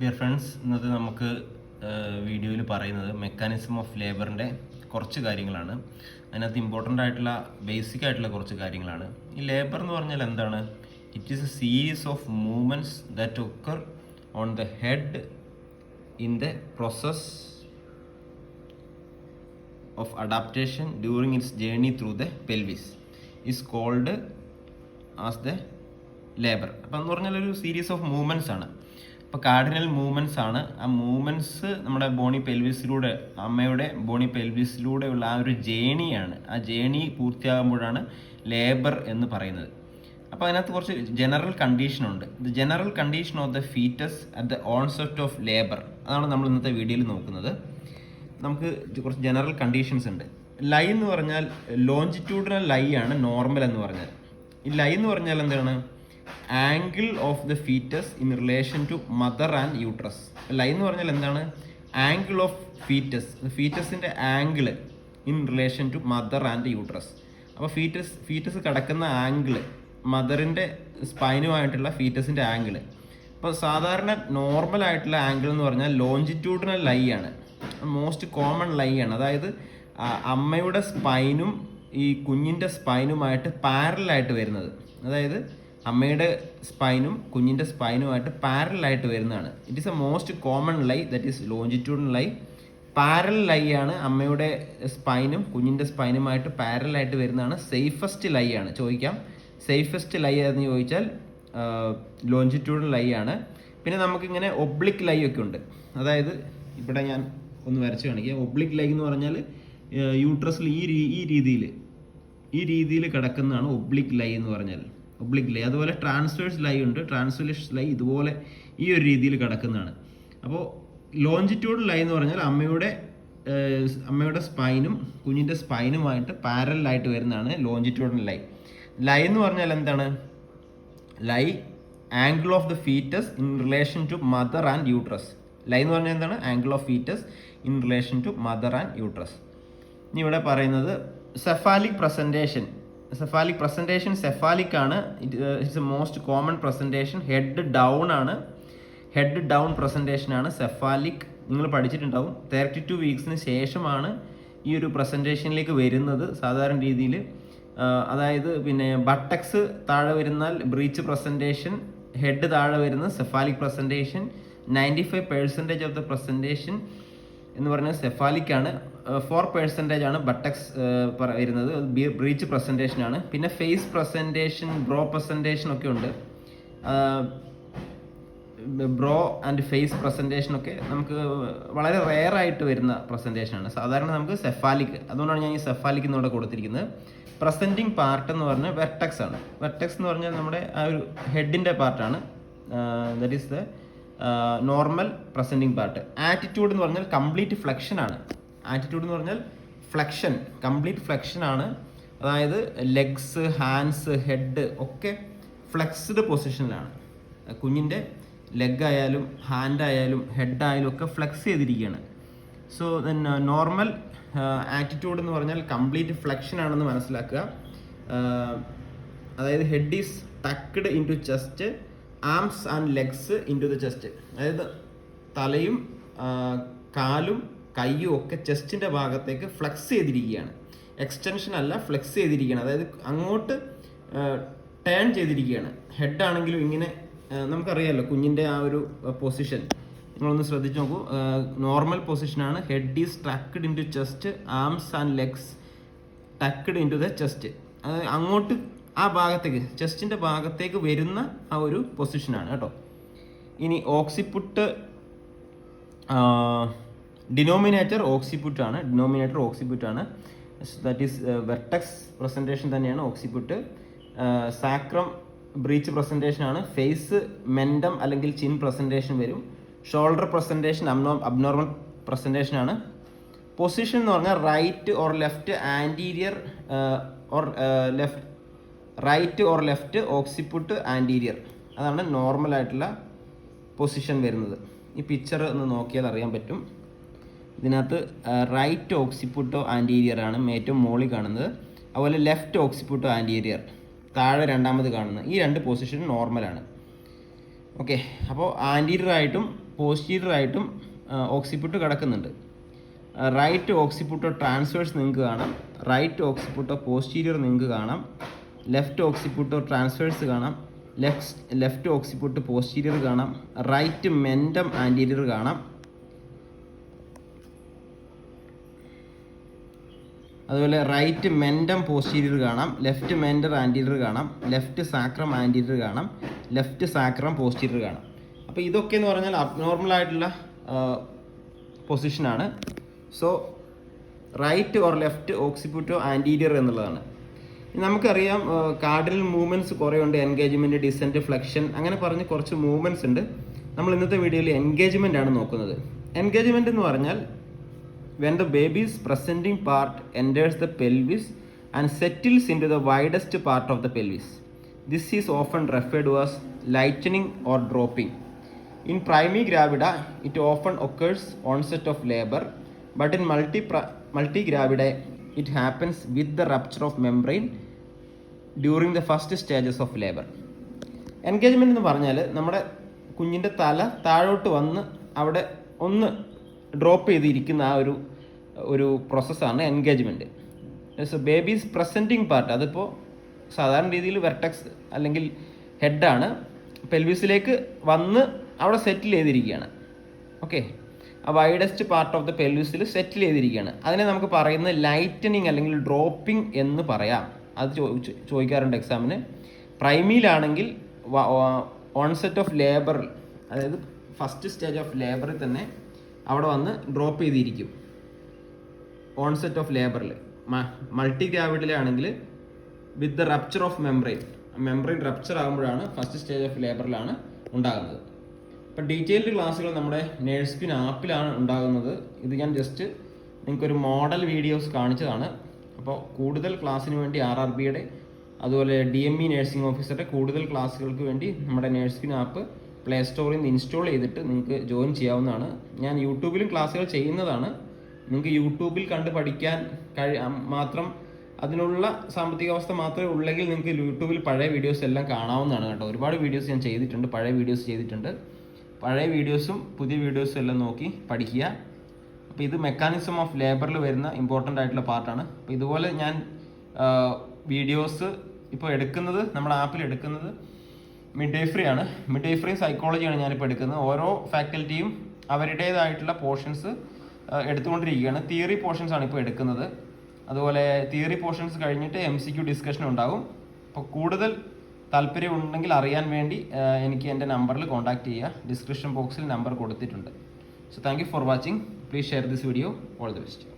Dear friends ഇന്നത്തെ നമുക്ക് വീഡിയോയിൽ പറയുന്നത് മെക്കാനിസം ഓഫ് ലേബറിന്റെ കുറച്ച് കാര്യങ്ങളാണ്. അതിനകത്ത് ഇമ്പോർട്ടന്റ് ആയിട്ടുള്ള ബേസിക് ആയിട്ടുള്ള കുറച്ച് കാര്യങ്ങളാണ്. ഈ ലേബർ എന്ന് പറഞ്ഞാൽ എന്താണ്? It is a series of movements that occur on the head in the process of adaptation during its journey through the pelvis is called as the labour അപ്പം എന്ന് പറഞ്ഞാൽ ഒരു സീരീസ് ഓഫ് മൂവ്മെന്റ്സ് ആണ്. അപ്പോൾ cardinal movements ആണ്. ആ movements നമ്മുടെ ബോണി പെൽവിസിലൂടെ അമ്മയുടെ ബോണി പെൽവിസിലൂടെയുള്ള ആ ഒരു ജേണിയാണ്. ആ ജേണി പൂർത്തിയാകുമ്പോഴാണ് ലേബർ എന്ന് പറയുന്നത്. അപ്പോൾ അതിനകത്ത് കുറച്ച് ജനറൽ കണ്ടീഷൻ ഉണ്ട്. The general condition of the foetus at the onset of labour. അതാണ് നമ്മൾ ഇന്നത്തെ വീഡിയോയിൽ നോക്കുന്നത്. നമുക്ക് കുറച്ച് ജനറൽ കണ്ടീഷൻസ് ഉണ്ട്. ലൈ എന്ന് പറഞ്ഞാൽ ലോഞ്ചിറ്റ്യൂഡിനൽ ലൈ ആണ് നോർമൽ എന്ന് പറഞ്ഞാൽ. ഈ ലൈ എന്ന് പറഞ്ഞാൽ എന്താണ്? Angle of the foetus in relation to mother and uterus lie എന്ന് പറഞ്ഞാൽ എന്താണ്? Angle of foetus ഫീറ്റസിന്റെ angle in relation to mother and uterus അപ്പോൾ ഫീറ്റസ് ഫീറ്റസ് കിടക്കുന്ന ആംഗിൾ മദറിന്റെ സ്പൈനുമായിട്ടുള്ള ഫീറ്റസിന്റെ ആംഗിൾ അപ്പോൾ സാധാരണ നോർമൽ ആയിട്ടുള്ള ആംഗിൾ എന്ന് പറഞ്ഞാൽ ലോഞ്ചിറ്റ്യൂഡിനൽ ലൈ ആണ്. മോസ്റ്റ് കോമൺ ലൈ ആണ്. അതായത് അമ്മയുടെ സ്പൈനും ഈ കുഞ്ഞിന്റെ സ്പൈനുമായിട്ട് പാരലായിട്ട് വരുന്നത്. അതായത് അമ്മയുടെ സ്പൈനും കുഞ്ഞിന്റെ സ്പൈനുമായിട്ട് പാരലായിട്ട് വരുന്നതാണ്. It is a most common lie that is longitudinal lie parallel lie ആണ് അമ്മയുടെ സ്പൈനും കുഞ്ഞിന്റെ സ്പൈനുമായിട്ട് പാരലായിട്ട് വരുന്നതാണ്. സേഫസ്റ്റ് ലൈ ആണ്. ചോദിക്കാം. സേഫസ്റ്റ് ലൈ എന്ന് ചോദിച്ചാൽ ലോഞ്ചിറ്റ്യൂഡൻ ലൈ ആണ്. പിന്നെ നമുക്കിങ്ങനെ ഒബ്ലിക് ലൈ ഒക്കെ ഉണ്ട്. അതായത് ഇവിടെ ഞാൻ ഒന്ന് വരച്ച് കാണിക്കാം. ഒബ്ലിക് ലൈ എന്ന് പറഞ്ഞാൽ യൂട്രസിൽ ഈ ഈ രീതിയിൽ ഈ രീതിയിൽ കിടക്കുന്നതാണ് ഒബ്ലിക് ലൈ എന്ന് പറഞ്ഞാൽ. ഒബ്ലിക് ലൈ അതുപോലെ ട്രാൻസ്വേഴ്സ് ലൈ ഉണ്ട്. ട്രാൻസ്വേഴ്സ് ലൈ ഇതുപോലെ ഈ ഒരു രീതിയിൽ കിടക്കുന്നതാണ്. അപ്പോൾ ലോഞ്ചിറ്റ്യൂഡ് ലൈ എന്ന് പറഞ്ഞാൽ അമ്മയുടെ അമ്മയുടെ സ്പൈനും കുഞ്ഞിന്റെ സ്പൈനുമായിട്ട് പാരലായിട്ട് വരുന്നതാണ് ലോഞ്ചിറ്റ്യൂഡൽ ലൈ ലൈ എന്ന് പറഞ്ഞാൽ എന്താണ്? Lie angle of the foetus in relation to mother and uterus lie എന്ന് പറഞ്ഞാൽ എന്താണ്? Angle of foetus in relation to mother and uterus ഇനി ഇവിടെ പറയുന്നത് cephalic presentation cephalic presentation cephalic ആണ്. It's a most common presentation head down ആണ്. Head down presentation ആണ്. Cephalic നിങ്ങൾ പഠിച്ചിട്ടുണ്ടാവും. തേർട്ടി ടു വീക്സിന് ശേഷമാണ് ഈ ഒരു പ്രസന്റേഷനിലേക്ക് വരുന്നത്. സാധാരണ രീതിയിൽ അതായത് പിന്നെ ബട്ടക്സ് താഴെ വരുന്നാൽ ബ്രീച്ച് പ്രസന്റേഷൻ ഹെഡ് താഴെ വരുന്ന cephalic presentation ninety five percentage of the presentation എന്ന് പറഞ്ഞാൽ സെഫാലിക് ആണ് ഫോർ പെർസെന്റേജ് ആണ് ബട്ടക്സ് വരുന്നത്. ബ്രീച്ച് പ്രസന്റേഷൻ ആണ്. പിന്നെ ഫേസ് പ്രസന്റേഷൻ ബ്രോ പ്രസന്റേഷൻ ഒക്കെ ഉണ്ട്. ബ്രോ ആൻഡ് ഫേസ് പ്രസന്റേഷൻ ഒക്കെ നമുക്ക് വളരെ റെയർ ആയിട്ട് വരുന്ന പ്രസന്റേഷൻ ആണ്. സാധാരണ നമുക്ക് സെഫാലിക് അതുകൊണ്ടാണ് ഞാൻ ഈ സെഫാലിക് എന്നിവിടെ കൊടുത്തിരിക്കുന്നത്. പ്രസന്റിങ് പാർട്ട് എന്ന് പറഞ്ഞാൽ വെർട്ടക്സ് ആണ്. വെർട്ടക്സ് എന്ന് പറഞ്ഞാൽ നമ്മുടെ ആ ഒരു ഹെഡിന്റെ പാർട്ടാണ് that is the normal presenting part attitude എന്ന് പറഞ്ഞാൽ കംപ്ലീറ്റ് ഫ്ലെക്ഷൻ ആണ്. ആറ്റിറ്റ്യൂഡ് എന്ന് പറഞ്ഞാൽ ഫ്ലെക്ഷൻ കംപ്ലീറ്റ് ഫ്ലെക്ഷൻ ആണ്. അതായത് ലെഗ്സ് ഹാൻഡ്സ് ഹെഡ് ഒക്കെ ഫ്ലെക്സ്ഡ് പൊസിഷനിലാണ് കുഞ്ഞിന്റെ ലെഗ് ആയാലും ഹാൻഡ് ആയാലും ഹെഡ് ആയാലും ഒക്കെ ഫ്ലെക്സ് ചെയ്തിരിക്കുകയാണ്. സോ നോർമൽ ആറ്റിറ്റ്യൂഡ് എന്ന് പറഞ്ഞാൽ കംപ്ലീറ്റ് ഫ്ലെക്ഷൻ ആണെന്ന് മനസ്സിലാക്കുക. Uh, അതായത് head is tucked into chest arms and legs into the chest അതായത് തലയും കാലും കൈയും ഒക്കെ ചെസ്റ്റിന്റെ ഭാഗത്തേക്ക് ഫ്ലെക്സ് ചെയ്തിരിക്കുകയാണ്. എക്സ്റ്റൻഷൻ അല്ല ഫ്ലെക്സ് ചെയ്തിരിക്കുകയാണ്. അതായത് അങ്ങോട്ട് ടേൺ ചെയ്തിരിക്കുകയാണ്. ഹെഡ് ആണെങ്കിലും ഇങ്ങനെ നമുക്കറിയാമല്ലോ കുഞ്ഞിന്റെ ആ ഒരു പൊസിഷൻ നിങ്ങളൊന്ന് ശ്രദ്ധിച്ച് നോക്കൂ. Normal പൊസിഷനാണ് head is tucked into chest arms and legs tucked into the chest അങ്ങോട്ട് ആ ഭാഗത്തേക്ക് ചെസ്റ്റിന്റെ ഭാഗത്തേക്ക് വരുന്ന ആ ഒരു പൊസിഷനാണ് കേട്ടോ. ഇനി ഓക്സിപുട്ട് ഡിനോമിനേറ്റർ ഓക്സിപുട്ട് ആണ്. ഡിനോമിനേറ്റർ ഓക്സിപുട്ട് ആണ്. ദാറ്റ് ഈസ് വെർട്ടക്സ് പ്രസന്റേഷൻ തന്നെയാണ് ഓക്സിപുട്ട് സാക്രം ബ്രീച്ച് പ്രസന്റേഷൻ ആണ്. ഫേസ് മെൻഡം അല്ലെങ്കിൽ ചിൻ പ്രസന്റേഷൻ വരും. Shoulder presentation abno abnormal presentation ആണ്. പൊസിഷൻ എന്ന് പറഞ്ഞാൽ right or left anterior or left right or left occiput anterior അതാണ് നോർമൽ ആയിട്ടുള്ള പൊസിഷൻ വരുന്നത്. ഈ പിക്ചർ ഒന്ന് നോക്കിയാൽ അറിയാൻ പറ്റും. ഇതിനകത്ത് റൈറ്റ് ഓക്സിപുട്ടോ ആന്റീരിയർ ആണ് ഏറ്റവും മുകളിൽ കാണുന്നത്. അതുപോലെ ലെഫ്റ്റ് ഓക്സിപുട്ടോ ആന്റീരിയർ താഴെ രണ്ടാമത് കാണുന്നത്. ഈ രണ്ട് പൊസിഷൻ നോർമലാണ് ഓക്കെ അപ്പോൾ പോസ്റ്റീരിയർ ആയിട്ടും ഓക്സിപ്പുട്ട് കിടക്കുന്നുണ്ട്. റൈറ്റ് ഓക്സിപുട്ടോ ട്രാൻസ്വേഴ്സ് നിങ്ങൾക്ക് കാണാം. റൈറ്റ് ഓക്സിപുട്ടോ പോസ്റ്റീരിയർ നിങ്ങൾക്ക് കാണാം. ലെഫ്റ്റ് ഓക്സിപ്പുട്ടോ ട്രാൻസ്ഫേഴ്സ് കാണാം. ലെഫ്റ്റ് ലെഫ്റ്റ് ഓക്സിപുട്ട് പോസ്റ്റീരിയർ കാണാം. റൈറ്റ് മെൻഡം ആന്റീരിയർ കാണാം. അതുപോലെ റൈറ്റ് മെൻഡം പോസ്റ്റീരിയർ കാണാം. ലെഫ്റ്റ് മെൻഡർ ആന്റീരിയർ കാണാം. ലെഫ്റ്റ് സാക്രം ആന്റീരിയർ കാണാം. ലെഫ്റ്റ് സാക്രം പോസ്റ്റീരിയർ കാണാം. അപ്പോൾ ഇതൊക്കെ എന്ന് പറഞ്ഞാൽ അബ്നോർമൽ ആയിട്ടുള്ള പൊസിഷനാണ് so right or left occipito anterior എന്നുള്ളതാണ്. നമുക്കറിയാം കാർഡിനൽ മൂവ്മെന്റ്സ് കുറേ ഉണ്ട് എൻഗേജ്മെന്റ് ഡിസെന്റ് ഫ്ലെക്ഷൻ അങ്ങനെ പറഞ്ഞ് കുറച്ച് മൂവ്മെന്റ്സ് ഉണ്ട് നമ്മൾ ഇന്നത്തെ വീഡിയോയിൽ എൻഗേജ്മെന്റ് ആണ് നോക്കുന്നത് എൻഗേജ്മെന്റ് എന്ന് പറഞ്ഞാൽ when the baby's presenting part enters the pelvis and settles into the widest part of the pelvis. This is often referred to as lightening or dropping. In primigravida, it often occurs onset of labor, but in multi multigravidae, it happens with the rupture of membrane during the first stages of labour engagement എന്ന് പറഞ്ഞാൽ നമ്മുടെ കുഞ്ഞിന്റെ തല താഴോട്ട് വന്ന് അവിടെ ഒന്ന് drop ചെയ്തിരിക്കുന്ന ആ ഒരു ഒരു പ്രോസസ്സാണ് എൻഗേജ്മെന്റ് ബേബീസ് പ്രസന്റിങ് പാർട്ട് അതിപ്പോൾ സാധാരണ രീതിയിൽ വെർട്ടക്സ് അല്ലെങ്കിൽ ഹെഡാണ് പെൽവിസിലേക്ക് വന്ന് അവിടെ സെറ്റിൽ ചെയ്തിരിക്കുകയാണ്. Okay widest part of the പെലൂസിൽ settle ചെയ്തിരിക്കുകയാണ്. അതിനെ നമുക്ക് പറയുന്നത് ലൈറ്റനിങ് അല്ലെങ്കിൽ ഡ്രോപ്പിംഗ് എന്ന് പറയാം. അത് ചോദിക്കാറുണ്ട് എക്സാമിന് പ്രൈമിയിലാണെങ്കിൽ ഓൺസെറ്റ് ഓഫ് ലേബർ അതായത് ഫസ്റ്റ് സ്റ്റേജ് ഓഫ് ലേബറിൽ തന്നെ അവിടെ വന്ന് ഡ്രോപ്പ് ചെയ്തിരിക്കും. ഓൺസെറ്റ് ഓഫ് ലേബറിൽ multi ഗ്രാവിഡിലാണെങ്കിൽ with the rupture of membrane membrane rupture ആകുമ്പോഴാണ് ഫസ്റ്റ് സ്റ്റേജ് ഓഫ് ലേബറിലാണ് ഉണ്ടാകുന്നത്. അപ്പോൾ ഡീറ്റെയിൽഡ് ക്ലാസ്സുകൾ നമ്മുടെ നേഴ്സ്പിൻ ആപ്പിലാണ് ഉണ്ടാകുന്നത്. ഇത് ഞാൻ ജസ്റ്റ് നിങ്ങൾക്കൊരു മോഡൽ വീഡിയോസ് കാണിച്ചതാണ്. അപ്പോൾ കൂടുതൽ ക്ലാസ്സിന് വേണ്ടി ആർ ആർ ബിയുടെ അതുപോലെ ഡി എം ഇ നേഴ്സിംഗ് ഓഫീസറുടെ കൂടുതൽ ക്ലാസ്സുകൾക്ക് വേണ്ടി നമ്മുടെ നേഴ്സ്പിൻ ആപ്പ് പ്ലേ സ്റ്റോറിൽ നിന്ന് ഇൻസ്റ്റാൾ ചെയ്തിട്ട് നിങ്ങൾക്ക് ജോയിൻ ചെയ്യാവുന്നതാണ്. ഞാൻ യൂട്യൂബിലും ക്ലാസ്സുകൾ ചെയ്യുന്നതാണ്. നിങ്ങൾക്ക് യൂട്യൂബിൽ കണ്ട് പഠിക്കാൻ കഴി മാത്രം അതിനുള്ള സാമ്പത്തിക അവസ്ഥ മാത്രമേ ഉള്ളെങ്കിൽ നിങ്ങൾക്ക് യൂട്യൂബിൽ പഴയ വീഡിയോസ് എല്ലാം കാണാവുന്നതാണ് കേട്ടോ. ഒരുപാട് വീഡിയോസ് ഞാൻ ചെയ്തിട്ടുണ്ട് പഴയ വീഡിയോസ് ചെയ്തിട്ടുണ്ട്. പഴയ വീഡിയോസും പുതിയ വീഡിയോസും എല്ലാം നോക്കി പഠിക്കുക. അപ്പോൾ ഇത് മെക്കാനിസം ഓഫ് ലേബറിൽ വരുന്ന ഇമ്പോർട്ടന്റ് ആയിട്ടുള്ള പാർട്ടാണ് അപ്പോൾ ഇതുപോലെ ഞാൻ വീഡിയോസ് ഇപ്പോൾ എടുക്കുന്നത് നമ്മുടെ ആപ്പിൽ എടുക്കുന്നത് മിഡ് ഡേ ഫ്രീ ആണ്. മിഡ് ഡേ ഫ്രീ സൈക്കോളജിയാണ് ഞാനിപ്പോൾ എടുക്കുന്നത്. ഓരോ ഫാക്കൽറ്റിയും അവരുടേതായിട്ടുള്ള പോർഷൻസ് എടുത്തുകൊണ്ടിരിക്കുകയാണ്. തിയറി പോർഷൻസ് ആണ് ഇപ്പോൾ എടുക്കുന്നത്. അതുപോലെ തിയറി പോർഷൻസ് കഴിഞ്ഞിട്ട് എം സി ക്യു ഡിസ്കഷൻ ഉണ്ടാകും അപ്പോൾ കൂടുതൽ താല്പര്യം ഉണ്ടെങ്കിൽ അറിയാൻ വേണ്ടി എനിക്ക് എന്റെ നമ്പറിൽ കോൺടാക്ട് ചെയ്യുക. ഡിസ്ക്രിപ്ഷൻ ബോക്സിൽ നമ്പർ കൊടുത്തിട്ടുണ്ട്. So thank you for watching please share this video all the best